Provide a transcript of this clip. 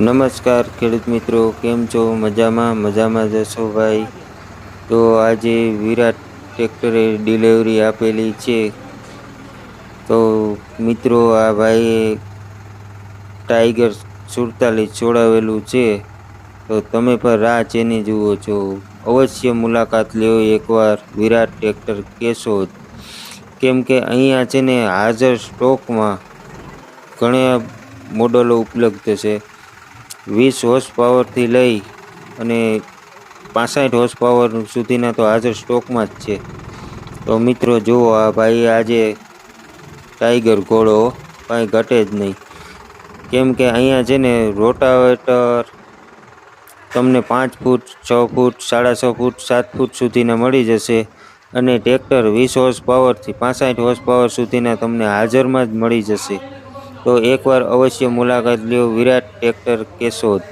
નમસ્કાર, ખેડૂત મિત્રો. કેમ છો? મજામાં? મજામાં જશો ભાઈ? તો આજે વિરાટ ટ્રેક્ટરે ડિલિવરી આપેલી છે. તો મિત્રો, આ ભાઈએ ટાઈગર સુડતાલીસ છોડાવેલું છે. તો તમે પણ રાહ ચેની જુઓ છો? અવશ્ય મુલાકાત લેવો એકવાર વિરાટ ટ્રેક્ટર કેશો કેમ કે અહીંયા છે ને, હાજર સ્ટોકમાં ઘણા મોડલો ઉપલબ્ધ છે. વીસ હોર્સ પાવરથી લઈ અને પાસઠ હોર્સ પાવર સુધીના તો હાજર સ્ટોકમાં જ છે. તો મિત્રો જુઓ, આ ભાઈ આજે ટાઈગર ઘોડો કાંઈ ઘટે જ નહીં. કેમ કે અહીંયા છે ને રોટાવેટર તમને પાંચ ફૂટ, છ ફૂટ, સાડા છ ફૂટ, સાત ફૂટ સુધીના મળી જશે અને ટ્રેક્ટર વીસ હોર્સ પાવરથી પાસઠ હોર્સ પાવર સુધીના તમને હાજરમાં જ મળી જશે. તો એકવાર અવશ્ય મુલાકાત લ્યો વિરાટ ટ્રેક્ટર કેશોદ.